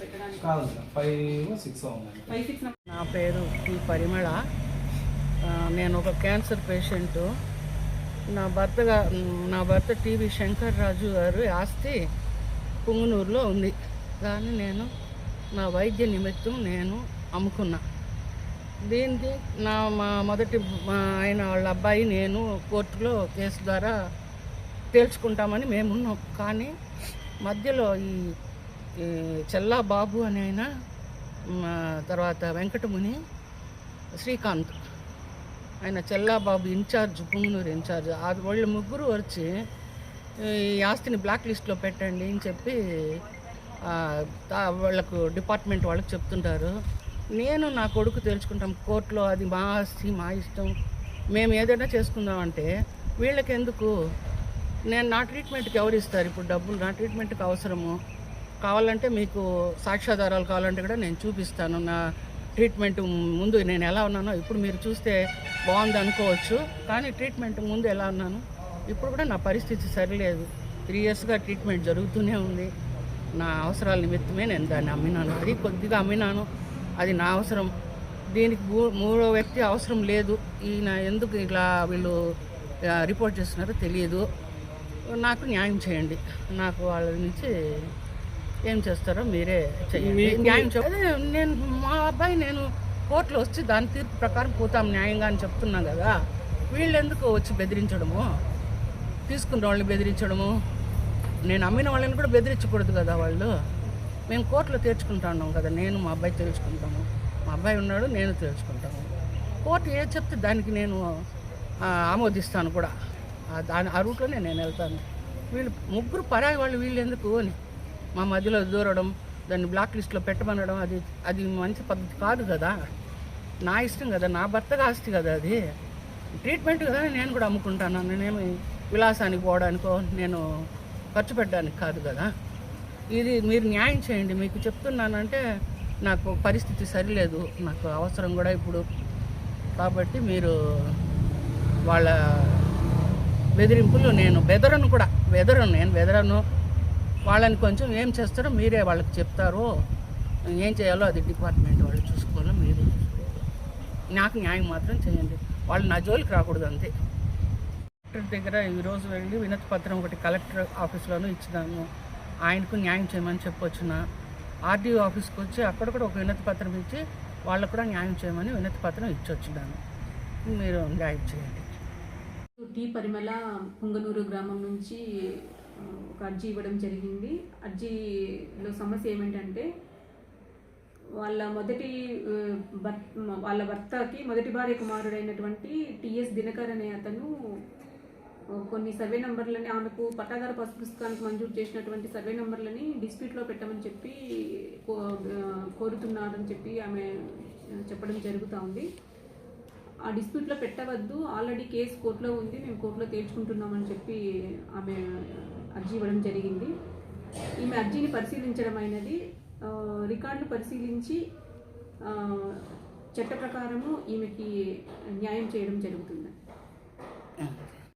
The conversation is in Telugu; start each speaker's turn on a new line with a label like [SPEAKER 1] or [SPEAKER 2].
[SPEAKER 1] పెట్టడానికి?
[SPEAKER 2] నా పేరు పి పరిమళ. నేను ఒక క్యాన్సర్ పేషెంట్. నా భర్తగా నా భర్త టీవీ శంకర్ రాజు గారు ఆస్తి పుంగనూరులో ఉంది. కానీ నేను నా వైద్య నిమిత్తం నేను అమ్ముకున్నా. దీనికి నా మా మొదటి మా ఆయన వాళ్ళ అబ్బాయి నేను కోర్టులో కేసు ద్వారా తేల్చుకుంటామని మేమున్నాం. కానీ మధ్యలో ఈ చెల్లా బాబు అని ఆయన తర్వాత వెంకటముని శ్రీకాంత్. ఆయన చెల్లాబాబు ఇన్ఛార్జ్ పుంగనూరు ఇన్ఛార్జ్ అది వాళ్ళు ముగ్గురు వచ్చి ఈ ఆస్తిని బ్లాక్ లిస్ట్లో పెట్టండి అని చెప్పి వాళ్ళకు డిపార్ట్మెంట్ వాళ్ళకి చెప్తుంటారు. నేను నా కొడుకు తెలుసుకుంటాం కోర్టులో అది మా ఆస్తి మా ఇష్టం. మేము ఏదైనా చేసుకుందామంటే వీళ్ళకి ఎందుకు నేను నా ట్రీట్మెంట్కి ఎవరు ఇస్తారు? ఇప్పుడు డబ్బులు నా ట్రీట్మెంట్కి అవసరము. కావాలంటే మీకు సాక్ష్యాధారాలు కావాలంటే కూడా నేను చూపిస్తాను. నా ట్రీట్మెంట్ ముందు నేను ఎలా ఉన్నానో ఇప్పుడు మీరు చూస్తే బాగుంది అనుకోవచ్చు. కానీ ట్రీట్మెంట్ ముందు ఎలా ఉన్నాను? ఇప్పుడు కూడా నా పరిస్థితి సరిలేదు. త్రీ ఇయర్స్గా ట్రీట్మెంట్ జరుగుతూనే ఉంది. నా అవసరాల నిమిత్తమే నేను దాన్ని అమ్మినాను. అది కొద్దిగా అమ్మినాను. అది నా అవసరం. దీనికి మూ- మూడో వ్యక్తి అవసరం లేదు. ఈయన ఎందుకు ఇలా వీళ్ళు రిపోర్ట్ చేస్తున్నారో తెలియదు నాకు న్యాయం చేయండి. నాకు వాళ్ళ నుంచి ఏం చేస్తారో మీరే చేయండి న్యాయం అదే నేను మా అబ్బాయి నేను కోర్టులో వచ్చి దాని తీర్పు ప్రకారం పోతాం న్యాయంగా అని చెప్తున్నా కదా. వీళ్ళు ఎందుకు వచ్చి బెదిరించడము? తీసుకున్న వాళ్ళని బెదిరించడము? నేను అమ్మిన వాళ్ళని కూడా బెదిరించకూడదు కదా వాళ్ళు. మేము కోర్టులో తీర్చుకుంటా ఉన్నాం కదా నేను మా అబ్బాయి తెలుసుకుంటాము మా అబ్బాయి ఉన్నాడు నేను తెలుసుకుంటాము కోర్టు ఏది చెప్తే దానికి నేను ఆమోదిస్తాను కూడా. దాని ఆ రూట్లోనే నేను వెళ్తాను. వీళ్ళు ముగ్గురు పరాయి వాళ్ళు వీళ్ళు ఎందుకు అని మా మధ్యలో దూరడం దాన్ని బ్లాక్ లిస్ట్లో పెట్టమనడం అది అది మంచి పద్ధతి కాదు కదా. నా ఇష్టం కదా నా భర్తగా ఆస్తి కదా అది. ట్రీట్మెంట్ కదా నేను కూడా అమ్ముకుంటాను. నేనేమి విలాసానికి పోవడానికో నేను ఖర్చు పెట్టడానికి కాదు కదా. ఇది మీరు న్యాయం చేయండి. మీకు చెప్తున్నానంటే నాకు పరిస్థితి సరిలేదు. నాకు అవసరం కూడా ఇప్పుడు. కాబట్టి మీరు వాళ్ళ బెదిరింపులు నేను బెదరను కూడా. బెదరను నేను బెదరను. వాళ్ళని కొంచెం ఏం చేస్తారో మీరే వాళ్ళకి చెప్తారో ఏం చేయాలో అది డిపార్ట్మెంట్ వాళ్ళు చూసుకోవాలో మీరు నాకు న్యాయం మాత్రం చేయండి. వాళ్ళు నా జోలికి రాకూడదు అంతే. కలెక్టర్ దగ్గర ఈరోజు వెళ్ళి వినతి పత్రం ఒకటి కలెక్టర్ ఆఫీస్లోనూ ఇచ్చినాను ఆయనకు న్యాయం చేయమని చెప్పొచ్చిన. ఆర్డీఓ ఆఫీస్కి వచ్చి అక్కడ కూడా ఒక వినతి పత్రం ఇచ్చి వాళ్ళకు కూడా న్యాయం చేయమని వినతి పత్రం ఇచ్చొచ్చినాను మీరు న్యాయం చేయండి.
[SPEAKER 1] టీ పరిమళ పుంగనూరు గ్రామం నుంచి ఒక అర్జీ ఇవ్వడం జరిగింది. అర్జీలో సమస్య ఏమిటంటే వాళ్ళ మొదటి భర్త వాళ్ళ భర్తకి మొదటి భార్య కుమారుడైనటువంటి టిఎస్ దినకర్ అనే అతను కొన్ని సర్వే నెంబర్లని ఆమెకు పట్టాదార పసు పుస్తకానికి మంజూరు చేసినటువంటి సర్వే నెంబర్లని డిస్ప్యూట్లో పెట్టమని చెప్పి కో- కోరుతున్నారని చెప్పి ఆమె చెప్పడం జరుగుతూ ఉంది. ఆ డిస్ప్యూట్లో పెట్టవద్దు. ఆల్రెడీ కేసు కోర్టులో ఉంది. మేము కోర్టులో తేల్చుకుంటున్నామని చెప్పి ఆమె అర్జీ ఇవ్వడం జరిగింది. ఈమె అర్జీని పరిశీలించడం అయినది. రికార్డులు పరిశీలించి చట్ట ప్రకారము ఈమెకి న్యాయం చేయడం జరుగుతుంది.